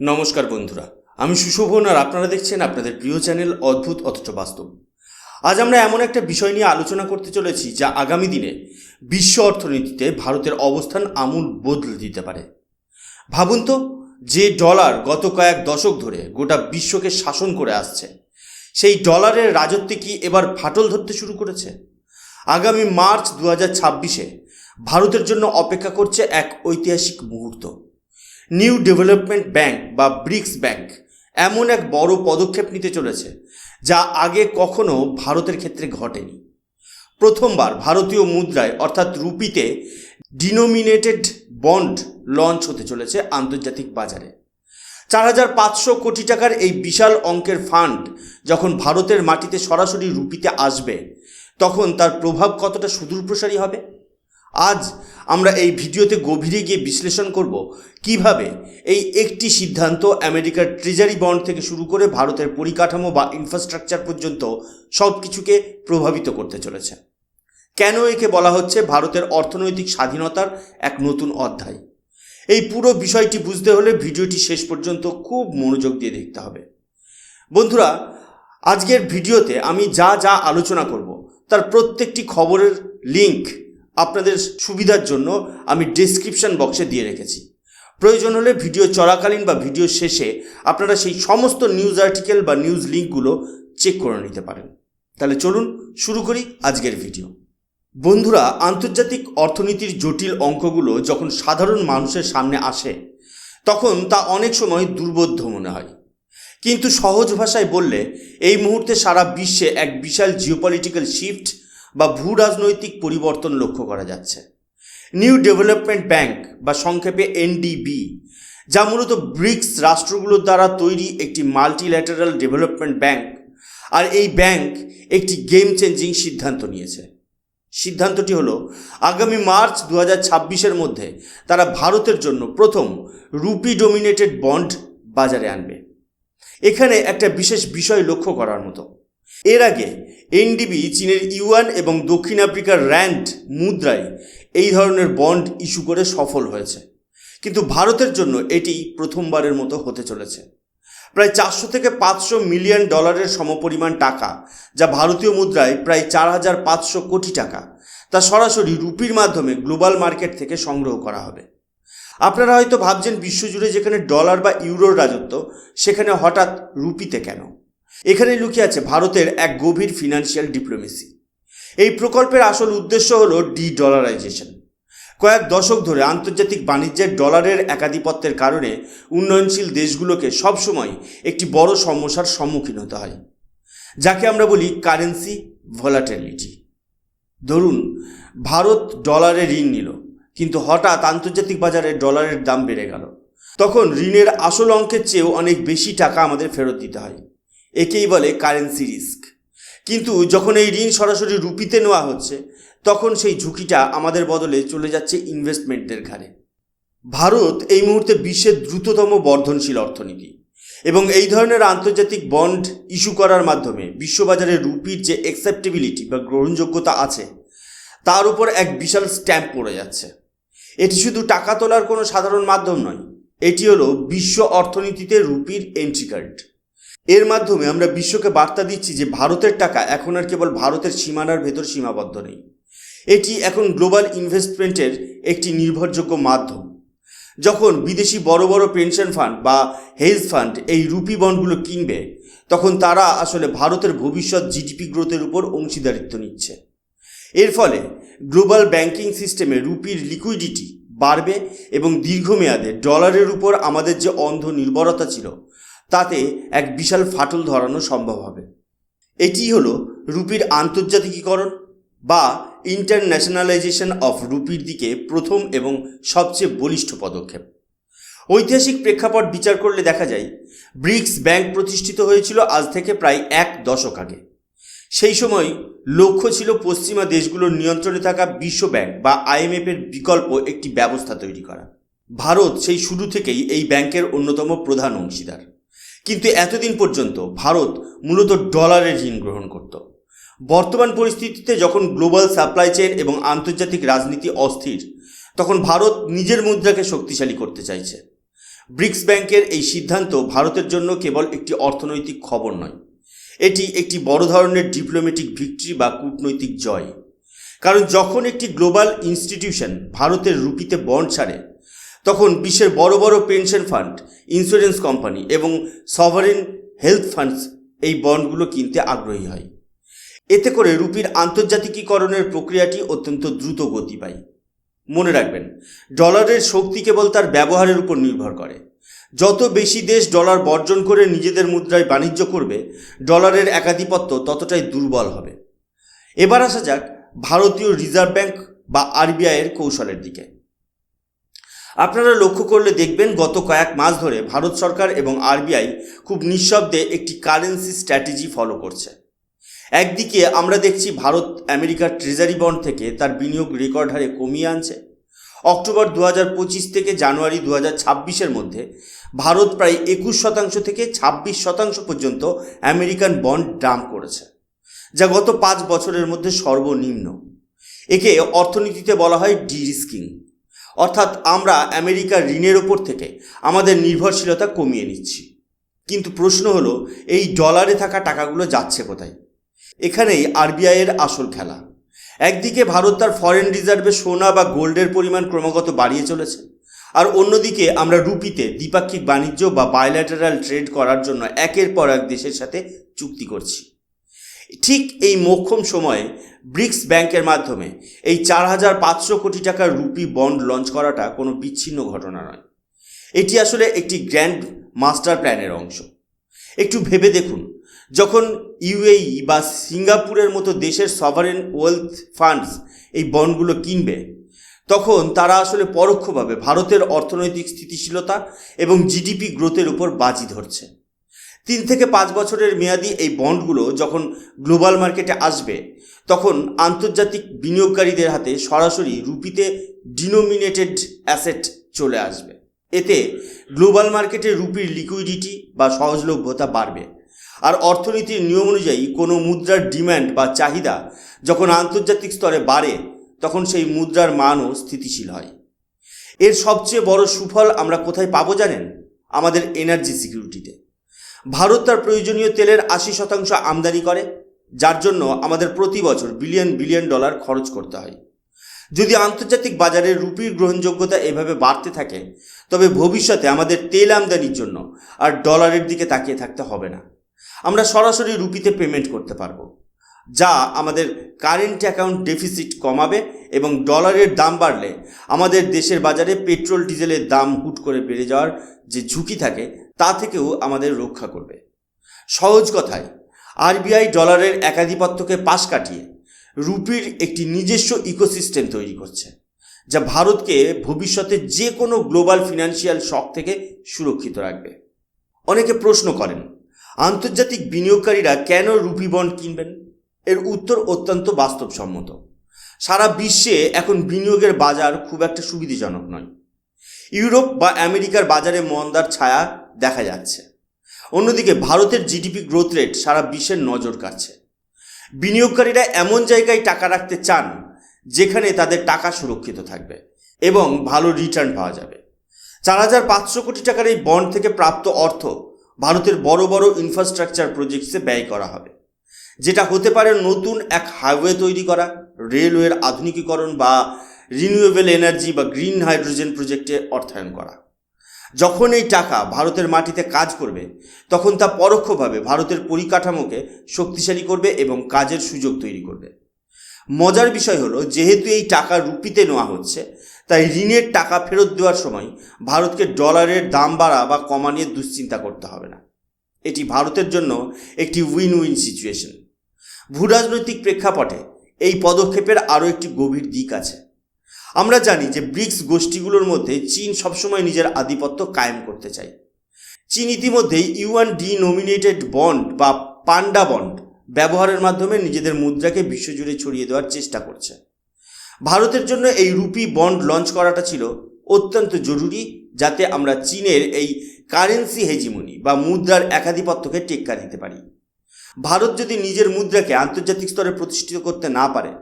নমস্কার বন্ধুরা, আমি সুশোভন আর আপনারা দেখছেন আপনাদের প্রিয় চ্যানেল অদ্ভুত অথচ বাস্তব। আজ আমরা এমন একটা বিষয় নিয়ে আলোচনা করতে চলেছি যা আগামী দিনে বিশ্ব অর্থনীতিতে ভারতের অবস্থান আমূল বদলে দিতে পারে। ভাবুন তো, যে ডলার গত কয়েক দশক ধরে গোটা বিশ্বকে শাসন করে আসছে, সেই ডলারের রাজত্বে কি এবার ফাটল ধরতে শুরু করেছে? আগামী মার্চ দু হাজার ছাব্বিশে ভারতের জন্য অপেক্ষা করছে এক ঐতিহাসিক মুহূর্ত। নিউ ডেভেলপমেন্ট ব্যাংক বা ব্রিক্স ব্যাংক এমন এক বড় পদক্ষেপ নিতে চলেছে, যা আগে কখনো ভারতের ক্ষেত্রে ঘটেনি। প্রথমবার ভারতীয় মুদ্রায়, অর্থাৎ রুপিতে ডিনোমিনেটেড বন্ড লঞ্চ হতে চলেছে আন্তর্জাতিক বাজারে। চার হাজার পাঁচশো কোটি টাকার এই বিশাল অঙ্কের ফান্ড যখন ভারতের মাটিতে সরাসরি রুপিতে আসবে, তখন তার প্রভাব কতটা সুদূরপ্রসারী হবে? আজ আমরা এই ভিডিওতে গভীরে গিয়ে বিশ্লেষণ করব কীভাবে এই একটি সিদ্ধান্ত আমেরিকার ট্রেজারি বন্ড থেকে শুরু করে ভারতের পরিকাঠামো বা ইনফ্রাস্ট্রাকচার পর্যন্ত সব কিছুকে প্রভাবিত করতে চলেছে। কেন একে বলা হচ্ছে ভারতের অর্থনৈতিক স্বাধীনতার এক নতুন অধ্যায়? এই পুরো বিষয়টি বুঝতে হলে ভিডিওটি শেষ পর্যন্ত খুব মনোযোগ দিয়ে দেখতে হবে। বন্ধুরা, আজকের ভিডিওতে আমি যা যা আলোচনা করব, তার প্রত্যেকটি খবরের লিংক আপনাদের সুবিধার জন্য আমি ডেসক্রিপশন বক্সে দিয়ে রেখেছি। প্রয়োজন হলে ভিডিও চলাকালীন বা ভিডিও শেষে আপনারা সেই সমস্ত নিউজ আর্টিকেল বা নিউজ লিঙ্কগুলো চেক করে নিতে পারেন। তাহলে চলুন শুরু করি আজকের ভিডিও বন্ধুরা, আন্তর্জাতিক অর্থনীতির জটিল অঙ্কগুলো যখন সাধারণ মানুষের সামনে আসে, তখন তা অনেক সময় দুর্বোধ্য মনে হয়। কিন্তু সহজ ভাষায় বললে, এই মুহূর্তে সারা বিশ্বে এক বিশাল জিওপলিটিক্যাল শিফট বা ভূ রাজনৈতিক পরিবর্তন লক্ষ্য করা যাচ্ছে। নিউ ডেভেলপমেন্ট ব্যাংক বা সংক্ষেপে এনডিবি যা মূলত ব্রিক্স রাষ্ট্রগুলোর দ্বারা তৈরি একটি মাল্টিল্যাটারাল ডেভেলপমেন্ট ব্যাংক আর এই ব্যাংক একটি গেম চেঞ্জিং সিদ্ধান্ত নিয়েছে। সিদ্ধান্তটি হলো, আগামী মার্চ দু হাজার মধ্যে তারা ভারতের জন্য প্রথম রুপি ডোমিনেটেড বন্ড বাজারে আনবে। এখানে একটা বিশেষ বিষয় লক্ষ্য করার মতো। এর আগে এনডিবি, চীনের ইউয়ান এবং দক্ষিণ আফ্রিকার র্যান্ড মুদ্রায় এই ধরনের বন্ড ইস্যু করে সফল হয়েছে। কিন্তু ভারতের জন্য এটি প্রথমবারের মতো হতে চলেছে। প্রায় চারশো থেকে পাঁচশো মিলিয়ন ডলারের সমপরিমাণ টাকা যা ভারতীয় মুদ্রায় প্রায় চার হাজার পাঁচশো কোটি টাকা তা সরাসরি রুপির মাধ্যমে গ্লোবাল মার্কেট থেকে সংগ্রহ করা হবে। আপনারা হয়তো ভাবছেন, বিশ্বজুড়ে যেখানে ডলার বা ইউরোর রাজত্ব, সেখানে হঠাৎ রুপিতে কেন? এখানে লুকিয়ে আছে ভারতের এক গভীর ফিনান্সিয়াল ডিপ্লোমেসি এই প্রকল্পের আসল উদ্দেশ্য হল ডি ডলারাইজেশন কয়েক দশক ধরে আন্তর্জাতিক বাণিজ্যের ডলারের একাধিপত্যের কারণে উন্নয়নশীল দেশগুলোকে সবসময় একটি বড় সমস্যার সম্মুখীন হতে হয়, যাকে আমরা বলি কারেন্সি ভলাটিলিটি ধরুন, ভারত ডলারে ঋণ নিল, কিন্তু হঠাৎ আন্তর্জাতিক বাজারে ডলারের দাম বেড়ে গেল। তখন ঋণের আসল অঙ্কের চেয়েও অনেক বেশি টাকা আমাদের ফেরত দিতে হয়। একেই বলে কারেন্সি রিস্ক কিন্তু যখন এই ঋণ সরাসরি রুপিতে নেওয়া হচ্ছে, তখন সেই ঝুঁকিটা আমাদের বদলে চলে যাচ্ছে ইনভেস্টমেন্টদের ঘাড়ে। ভারত এই মুহূর্তে বিশ্বের দ্রুততম বর্ধনশীল অর্থনীতি এবং এই ধরনের আন্তর্জাতিক বন্ড ইস্যু করার মাধ্যমে বিশ্ববাজারে রুপির যে অ্যাকসেপ্টেবিলিটি বা গ্রহণযোগ্যতা আছে, তার উপর এক বিশাল স্ট্যাম্প পড়ে যাচ্ছে। এটি শুধু টাকা তোলার কোনো সাধারণ মাধ্যম নয়, এটি হলো বিশ্ব অর্থনীতিতে রুপির এন্ট্রি কার্ড এর মাধ্যমে আমরা বিশ্বকে বার্তা দিচ্ছি যে ভারতের টাকা এখন আর কেবল ভারতের সীমানার ভেতর সীমাবদ্ধ নেই। এটি এখন গ্লোবাল ইনভেস্টমেন্টের একটি নির্ভরযোগ্য মাধ্যম। যখন বিদেশি বড় বড় পেনশন ফান্ড বা হেলথ ফান্ড এই রুপি বন্ডগুলো কিনবে, তখন তারা আসলে ভারতের ভবিষ্যৎ জিডিপি গ্রোথের উপর অংশীদারিত্ব নিচ্ছে। এর ফলে গ্লোবাল ব্যাংকিং সিস্টেমে রুপির লিকুইডিটি বাড়বে এবং দীর্ঘমেয়াদে ডলারের উপর আমাদের যে অন্ধ নির্ভরতা ছিল তাতে এক বিশাল ফাটল ধরানো সম্ভব হবে। এটি হলো রুপির আন্তর্জাতিকীকরণ বা ইন্টারন্যাশনালাইজেশন অফ রুপির দিকে প্রথম এবং সবচেয়ে বলিষ্ঠ পদক্ষেপ। ঐতিহাসিক প্রেক্ষাপট বিচার করলে দেখা যায়, ব্রিক্স ব্যাংক প্রতিষ্ঠিত হয়েছিল আজ থেকে প্রায় এক দশক আগে। সেই সময় লক্ষ্য ছিল পশ্চিমা দেশগুলোর নিয়ন্ত্রণে থাকা বিশ্ব ব্যাংক বা আইএমএফের বিকল্প একটি ব্যবস্থা তৈরি করা। ভারত সেই শুরু থেকেই এই ব্যাংকের অন্যতম প্রধান অংশীদার। কিন্তু এতদিন পর্যন্ত ভারত মূলত ডলারে ঋণ গ্রহণ করত। বর্তমান পরিস্থিতিতে যখন গ্লোবাল সাপ্লাই চেইন এবং আন্তর্জাতিক রাজনীতি অস্থির, তখন ভারত নিজের মুদ্রাকে শক্তিশালী করতে চাইছে। ব্রিক্স ব্যাংকের এই সিদ্ধান্ত ভারতের জন্য কেবল একটি অর্থনৈতিক খবর নয়। এটি একটি বড় ধরনের ডিপ্লোম্যাটিক ভিক্টরি বা কূটনৈতিক জয়। কারণ যখন একটি গ্লোবাল ইনস্টিটিউশন ভারতের রুপিতে বন্ড ছাড়ে তখন বিশ্বের বড় বড় পেনশন ফান্ড ইন্স্যুরেন্স কোম্পানি এবং সভারেন হেলথ ফান্ডস এই বন্ডগুলো কিনতে আগ্রহী হয়। এতে করে রুপির আন্তর্জাতিকীকরণের প্রক্রিয়াটি অত্যন্ত দ্রুত গতি পায় মনে রাখবেন, ডলারের শক্তি কেবল তার ব্যবহারের উপর নির্ভর করে। যত বেশি দেশ ডলার বর্জন করে নিজেদের মুদ্রায় বাণিজ্য করবে, ডলারের একাধিপত্য ততটাই দুর্বল হবে। এবার আসা যাক ভারতীয় রিজার্ভ ব্যাংক বা আরবিআইয়ের কৌশলের দিকে। আপনারা লক্ষ্য করলে দেখবেন গত কয়েক মাস ধরে ভারত সরকার এবং আরবিআই খুব নিঃশব্দে একটি কারেন্সি স্ট্র্যাটেজি ফলো করছে। একদিকে আমরা দেখছি ভারত আমেরিকার ট্রেজারি বন্ড থেকে তার বিনিয়োগ রেকর্ড হারে কমিয়ে আনছে। অক্টোবর দু পঁচিশ থেকে জানুয়ারি দু ছাব্বিশের মধ্যে ভারত প্রায় একুশ শতাংশ থেকে ছাব্বিশ শতাংশ পর্যন্ত আমেরিকান বন্ড ডাম্প করেছে, যা গত পাঁচ বছরের মধ্যে সর্বনিম্ন। একে অর্থনীতিতে বলা হয় ডি রিস্কিং অর্থাৎ আমরা আমেরিকার ঋণের ওপর থেকে আমাদের নির্ভরশীলতা কমিয়ে নিচ্ছি। কিন্তু প্রশ্ন হলো, এই ডলারে থাকা টাকাগুলো যাচ্ছে কোথায়? এখানেই আরবিআইয়ের আসল খেলা। একদিকে ভারত তার ফরেন রিজার্ভে সোনা বা গোল্ডের পরিমাণ ক্রমাগত বাড়িয়ে চলেছে, আর অন্যদিকে আমরা রুপিতে দ্বিপাক্ষিক বাণিজ্য বা বায়োল্যাটারাল ট্রেড করার জন্য একের পর এক দেশের সাথে চুক্তি করছি। ঠিক এই মোক্ষম সময়ে ব্রিক্স ব্যাংকের মাধ্যমে এই চার হাজার পাঁচশো কোটি টাকার রুপি বন্ড লঞ্চ করাটা কোনো বিচ্ছিন্ন ঘটনা নয়। এটি আসলে একটি গ্র্যান্ড মাস্টার প্ল্যানের অংশ। একটু ভেবে দেখুন, যখন ইউএই বা সিঙ্গাপুরের মতো দেশের সভারেন ওয়েলথ ফান্ডস এই বন্ডগুলো কিনবে, তখন তারা আসলে পরোক্ষভাবে ভারতের অর্থনৈতিক স্থিতিশীলতা এবং জিডিপি গ্রোথের উপর বাজি ধরছে। তিন থেকে পাঁচ বছরের মেয়াদি এই বন্ডগুলো যখন গ্লোবাল মার্কেটে আসবে, তখন আন্তর্জাতিক বিনিয়োগকারীদের হাতে সরাসরি রুপিতে ডিনোমিনেটেড অ্যাসেট চলে আসবে। এতে গ্লোবাল মার্কেটে রুপির লিকুইডিটি বা সহজলভ্যতা বাড়বে। আর অর্থনীতির নিয়ম অনুযায়ী কোনো মুদ্রার ডিম্যান্ড বা চাহিদা যখন আন্তর্জাতিক স্তরে বাড়ে, তখন সেই মুদ্রার মানও স্থিতিশীল হয়। এর সবচেয়ে বড় সুফল আমরা কোথায় পাবো জানেন? আমাদের এনার্জি সিকিউরিটিতে ভারত তার প্রয়োজনীয় তেলের আশি শতাংশ আমদানি করে, যার জন্য আমাদের প্রতি বছর বিলিয়ন বিলিয়ন ডলার খরচ করতে হয়। যদি আন্তর্জাতিক বাজারে রুপির গ্রহণযোগ্যতা এভাবে বাড়তে থাকে, তবে ভবিষ্যতে আমাদের তেল আমদানির জন্য আর ডলারের দিকে তাকিয়ে থাকতে হবে না। আমরা সরাসরি রুপিতে পেমেন্ট করতে পারব, যা আমাদের কারেন্ট অ্যাকাউন্ট ডেফিসিট কমাবে এবং ডলারের দাম বাড়লে আমাদের দেশের বাজারে পেট্রোল ডিজেলের দাম হুট করে বেড়ে যাওয়ার যে ঝুঁকি থাকে তা থেকেও আমাদের রক্ষা করবে। সহজ কথায়, আরবিআই ডলারের একাধিপত্যকে পাশ কাটিয়ে রুপির একটি নিজস্ব ইকোসিস্টেম তৈরি করছে, যা ভারতকে ভবিষ্যতে যে কোনো গ্লোবাল ফিনান্সিয়াল শক থেকে সুরক্ষিত রাখবে। অনেকে প্রশ্ন করেন, আন্তর্জাতিক বিনিয়োগকারীরা কেন রুপি বন্ড কিনবেন? এর উত্তর অত্যন্ত বাস্তবসম্মত। সারা বিশ্বে এখন বিনিয়োগের বাজার খুব একটা সুবিধাজনক নয়। ইউরোপ বা আমেরিকার বাজারে মন্দার ছায়া দেখা যাচ্ছে। অন্যদিকে ভারতের জিডিপি গ্রোথ রেট সারা বিশ্বের নজর কাড়ছে। বিনিয়োগকারীরা এমন জায়গায় টাকা রাখতে চান, যেখানে তাদের টাকা সুরক্ষিত থাকবে এবং ভালো রিটার্ন পাওয়া যাবে। চার হাজার পাঁচশো কোটি টাকার এই বন্ড থেকে প্রাপ্ত অর্থ ভারতের বড় বড় ইনফ্রাস্ট্রাকচার প্রজেক্টসে ব্যয় করা হবে। যেটা হতে পারে নতুন এক হাইওয়ে তৈরি করা রেলওয়ের আধুনিকীকরণ বা রিনিউয়েবল এনার্জি বা গ্রিন হাইড্রোজেন প্রজেক্টে অর্থায়ন করা। যখন এই টাকা ভারতের মাটিতে কাজ করবে, তখন তা পরোক্ষভাবে ভারতের পরিকাঠামোকে শক্তিশালী করবে এবং কাজের সুযোগ তৈরি করবে। মজার বিষয় হলো, যেহেতু এই টাকা রুপিতে নেওয়া হচ্ছে, তাই ঋণের টাকা ফেরত দেওয়ার সময় ভারতকে ডলারের দাম বাড়া বা কমা নিয়ে দুশ্চিন্তা করতে হবে না। এটি ভারতের জন্য একটি উইন উইন সিচুয়েশন ভূরাজনৈতিক প্রেক্ষাপটে এই পদক্ষেপের আরও একটি গভীর দিক আছে। আমরা জানি যে ব্রিক্স গোষ্ঠীগুলোর মধ্যে চীন সবসময় নিজের আধিপত্য কায়েম করতে চায়। চীন ইতিমধ্যেই ইউয়ান ডিনোমিনেটেড বন্ড বা পান্ডা বন্ড ব্যবহারের মাধ্যমে নিজেদের মুদ্রাকে বিশ্বজুড়ে ছড়িয়ে দেওয়ার চেষ্টা করছে। ভারতের জন্য এই রুপি বন্ড লঞ্চ করাটা ছিল অত্যন্ত জরুরি যাতে আমরা চীনের এই কারেন্সি হেজিমনি বা মুদ্রার একাধিপত্যকে টেক্কা দিতে পারি। ভারত যদি নিজের মুদ্রাকে আন্তর্জাতিক স্তরে প্রতিষ্ঠিত করতে না পারে,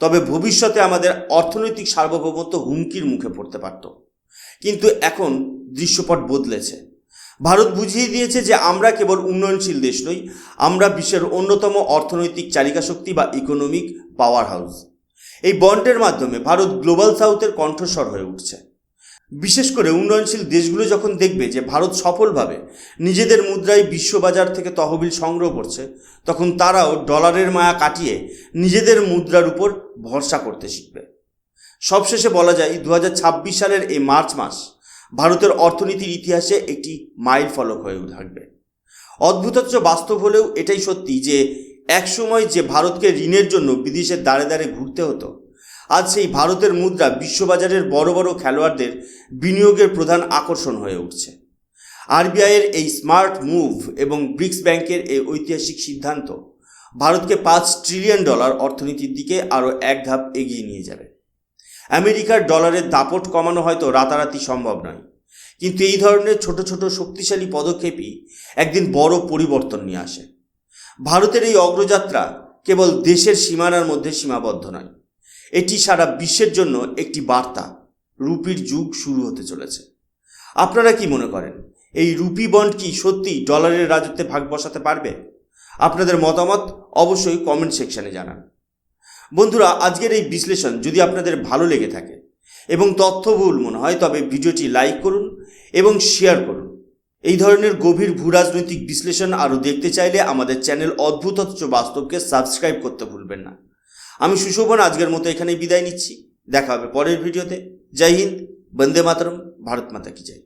তবে ভবিষ্যতে আমাদের অর্থনৈতিক সার্বভৌমত্ব হুমকির মুখে পড়তে পারত। কিন্তু এখন দৃশ্যপট বদলেছে। ভারত বুঝিয়ে দিয়েছে যে আমরা কেবল উন্নয়নশীল দেশ নই, আমরা বিশ্বের অন্যতম অর্থনৈতিক চালিকা শক্তি বা ইকোনমিক পাওয়ার হাউস এই বন্ডের মাধ্যমে ভারত গ্লোবাল সাউথের কণ্ঠস্বর হয়ে উঠছে। বিশেষ করে উন্নয়নশীল দেশগুলো যখন দেখবে যে ভারত সফলভাবে নিজেদের মুদ্রায় বিশ্ববাজার থেকে তহবিল সংগ্রহ করছে, তখন তারাও ডলারের মায়া কাটিয়ে নিজেদের মুদ্রার উপর ভরসা করতে শিখবে। সবশেষে বলা যায় দু হাজার ছাব্বিশ সালের এই মার্চ মাস ভারতের অর্থনীতির ইতিহাসে একটি মাইল ফলক হয়ে থাকবে। অদ্ভুতচ্চ বাস্তব হলেও এটাই সত্যি যে, একসময় যে ভারতকে ঋণের জন্য বিদেশের দ্বারে দ্বারে ঘুরতে হতো আজ সেই ভারতের মুদ্রা বিশ্ববাজারের বড় বড় খেলোয়াড়দের বিনিয়োগের প্রধান আকর্ষণ হয়ে উঠছে। আরবিআইয়ের এই স্মার্ট মুভ এবং ব্রিক্স ব্যাংকের এই ঐতিহাসিক সিদ্ধান্ত ভারতকে পাঁচ ট্রিলিয়ন ডলার অর্থনীতির দিকে আরও এক ধাপ এগিয়ে নিয়ে যাবে। আমেরিকার ডলারের দাপট কমানো হয়তো রাতারাতি সম্ভব নয়, কিন্তু এই ধরনের ছোট ছোট শক্তিশালী পদক্ষেপই একদিন বড় পরিবর্তন নিয়ে আসে। ভারতের এই অগ্রযাত্রা কেবল দেশের সীমানার মধ্যে সীমাবদ্ধ নয় এটি সারা বিশ্বের জন্য একটি বার্তা। রুপির যুগ শুরু হতে চলেছে। আপনারা কি মনে করেন, এই রুপি বন্ড কি সত্যি ডলারের রাজত্বে ভাগ বসাতে পারবে? আপনাদের মতামত অবশ্যই কমেন্ট সেকশনে জানান। বন্ধুরা, আজকের এই বিশ্লেষণ যদি আপনাদের ভালো লেগে থাকে এবং তথ্যবহুল মনে হয়, তবে ভিডিওটি লাইক করুন এবং শেয়ার করুন। এই ধরনের গভীর ভূরাজনৈতিক বিশ্লেষণ আরও দেখতে চাইলে আমাদের চ্যানেল অদ্ভুত অথচ বাস্তবকে সাবস্ক্রাইব করতে ভুলবেন না। আমি সুশোভন, আজকের মতো এখানে বিদায় নিচ্ছি। দেখা হবে পরের ভিডিওতে। জয় হিন্দ, বন্দে মাতরম, ভারত মাতা কি জয়।